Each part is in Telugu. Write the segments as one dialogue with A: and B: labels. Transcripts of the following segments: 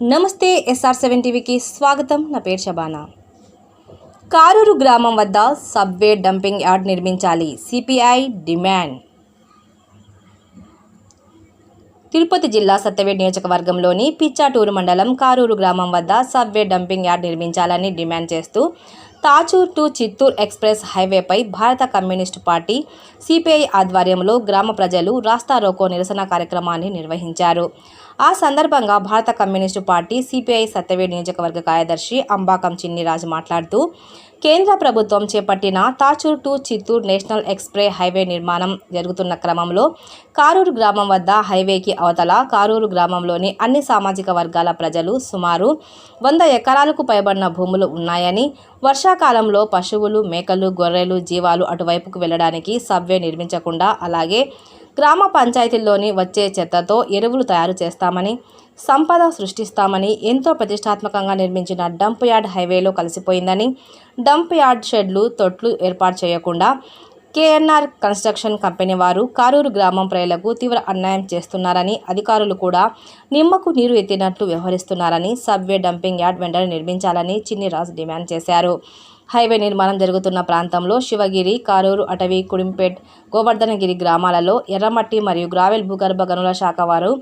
A: నమస్తే ఎస్ఆర్ సెవెన్ టీవీకి స్వాగతం. నా పేరు షబానా. కారూరు గ్రామం వద్ద సబ్వే డంపింగ్ యార్డ్ నిర్మించాలి. CPI demand. తిరుపతి జిల్లా సత్తవేడ్ నియోజకవర్గంలోని పిచ్చాటూరు మండలం కారూరు గ్రామం వద్ద సబ్వే డంపింగ్ యార్డ్ నిర్మించాలని డిమాండ్ చేస్తూ తాచూర్ టు చిత్తూర్ ఎక్స్ప్రెస్ హైవేపై భారత కమ్యూనిస్టు పార్టీ సిపిఐ ఆధ్వర్యంలో గ్రామ ప్రజలు రాస్తా రోకో నిరసన కార్యక్రమాన్ని నిర్వహించారు. ఆ సందర్భంగా భారత కమ్యూనిస్టు పార్టీ సిపిఐ సత్యవేడి నియోజకవర్గ కార్యదర్శి అంబాకం చిన్నిరాజు మాట్లాడుతూ కేంద్ర ప్రభుత్వం చేపట్టిన Tachur to Chittoor national express highway నిర్మాణం జరుగుతున్న క్రమంలో కారూరు గ్రామం వద్ద హైవేకి అవతల కారూరు గ్రామంలోని అన్ని సామాజిక వర్గాల ప్రజలు సుమారు వంద ఎకరాలకు పైబడిన భూములు ఉన్నాయని వర్షాకాలంలో పశువులు మేకలు గొర్రెలు జీవాలు అటువైపుకు వెళ్ళడానికి సబ్వే నిర్మించకుండా అలాగే గ్రామ పంచాయతీల్లోని వచ్చే చెత్తతో ఎరువులు తయారు చేస్తామని సంపద సృష్టిస్తామని ఎంతో ప్రతిష్టాత్మకంగా నిర్మించిన డంప్ యార్డ్ హైవేలో కలిసిపోయిందని డంప్ యార్డ్ షెడ్లు తొట్లు ఏర్పాటు చేయకుండా కేఎన్ఆర్ కన్స్ట్రక్షన్ కంపెనీ వారు కారూరు గ్రామం ప్రజలకు తీవ్ర అన్యాయం చేస్తున్నారని అధికారులు కూడా నిమ్మకు నీరు ఎత్తినట్లు వ్యవహరిస్తున్నారని సబ్వే డంపింగ్ యార్డ్ వెంటనే నిర్మించాలని చిన్నిరాజు డిమాండ్ చేశారు. హైవే నిర్మాణం జరుగుతున్న ప్రాంతంలో శివగిరి కారూరు అటవీ కుడింపేట్ గోవర్ధనగిరి గ్రామాలలో ఎర్రమట్టి మరియు గ్రావెల్ భూగర్భ గనుల శాఖ వారు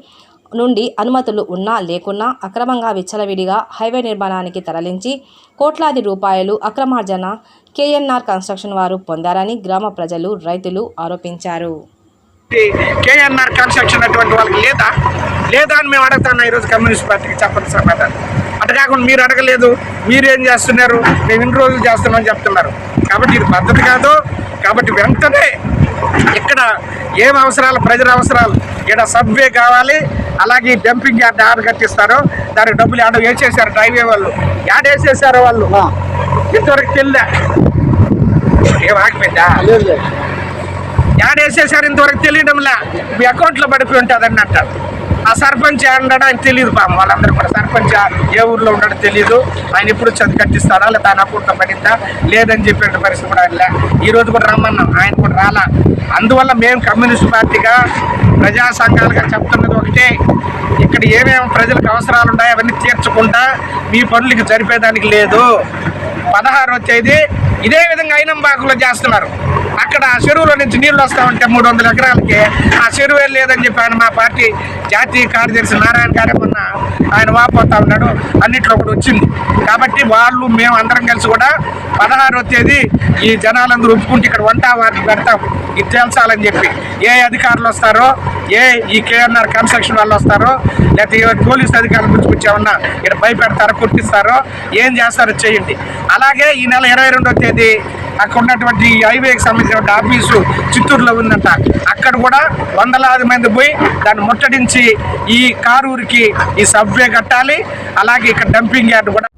A: నుండి అనుమతులు ఉన్నా లేకున్నా అక్రమంగా విచ్చలవిడిగా హైవే నిర్మాణానికి తరలించి కోట్లాది రూపాయలు అక్రమార్జన కేఎన్ఆర్ కన్స్ట్రక్షన్ వారు పొందారని గ్రామ ప్రజలు రైతులు ఆరోపించారు.
B: కేఎన్ఆర్ కన్స్ట్రక్షన్ అటువంటి వాళ్ళకి లేదా? లేదా అని మేము అడుగుతాను ఈరోజు కమ్యూనిస్ట్ పార్టీకి చెప్పండి సమాధానం. అటు కాకుండా మీరు అడగలేదు మీరేం చేస్తున్నారు? మేము ఇన్ని రోజులు చేస్తున్నామని చెప్తున్నారు. కాబట్టి ఇది పద్ధతి కాదు. కాబట్టి వెంటనే ఇక్కడ ఏం అవసరాలు ప్రజల అవసరాలు ఇక్కడ సబ్వే కావాలి. అలాగే డంపింగ్ యార్డ్ ఆర్డర్ కట్టిస్తారు. దానికి డబ్బులు ఆడ వేసేసారు డ్రైవే వాళ్ళు. యాడ్ వేసేసారు వాళ్ళు. ఇంతవరకు తెలియదా ఏం ఆగిపోయిందా? యాడ్ వేసేసారు ఇంతవరకు తెలియడంలా. మీ అకౌంట్లో పడిపోయి ఉంటుంది అన్నట్టు ఆ సర్పంచ్ ఉండడం ఆయన తెలియదు పాపం వాళ్ళందరూ కూడా సర్పంచ్ ఏ ఊర్లో ఉండడం తెలియదు ఆయన ఎప్పుడు చదువు కట్టిస్తాడా లేదా ఆయన అప్పుడు పడిందా లేదని చెప్పిన పరిస్థితి కూడా ఆయన ఈ రోజు కూడా రమ్మన్నాం ఆయన కూడా రాలా. అందువల్ల మేము కమ్యూనిస్ట్ పార్టీగా ప్రజా సంఘాలుగా చెప్తున్నది ఒకటే. ఇక్కడ ఏమేమి ప్రజలకు అవసరాలు ఉన్నాయో అవన్నీ తీర్చకుండా మీ పనులకి జరిపేదానికి లేదు. పదహారవ తేదీ ఇదే విధంగా ఐనంబాకులో చేస్తున్నారు. అక్కడ ఆ చెరువులో నుంచి నీళ్ళు వస్తా ఉంటే మూడు వందల ఎకరాలకి. ఆ చెరువే లేదని చెప్పి ఆయన మా పార్టీ జాతీయ కార్యదర్శి నారాయణ గారే మొన్న ఆయన వాపోతా ఉన్నాడు. అన్నిట్లో ఒకటి వచ్చింది. కాబట్టి వాళ్ళు మేము అందరం కలిసి కూడా పదహారో తేదీ ఈ జనాలందరూ ఒప్పుకుంటే ఇక్కడ వంట వారికి పెడతాం. ఇది తేల్చాలని చెప్పి. ఏ అధికారులు వస్తారో ఏ ఈ కేఎన్ఆర్ కన్స్ట్రక్షన్ వాళ్ళు వస్తారో లేకపోతే పోలీస్ అధికారులు గుర్తుకొచ్చామన్నా ఇక్కడ భయపెడతారో కుట్టిస్తారో ఏం చేస్తారో చేయండి. అలాగే ఈ నెల ఇరవై రెండో తేదీ అక్కడ ఉన్నటువంటి హైవేకి సంబంధించిన ఆఫీసు చిత్తూరులో ఉందంట. అక్కడ కూడా వందలాది మంది పోయి దాన్ని ముట్టడించి ఈ కారూరికి ఈ సబ్వే కట్టాలి. అలాగే ఇక్కడ డంపింగ్ యార్డ్ కూడా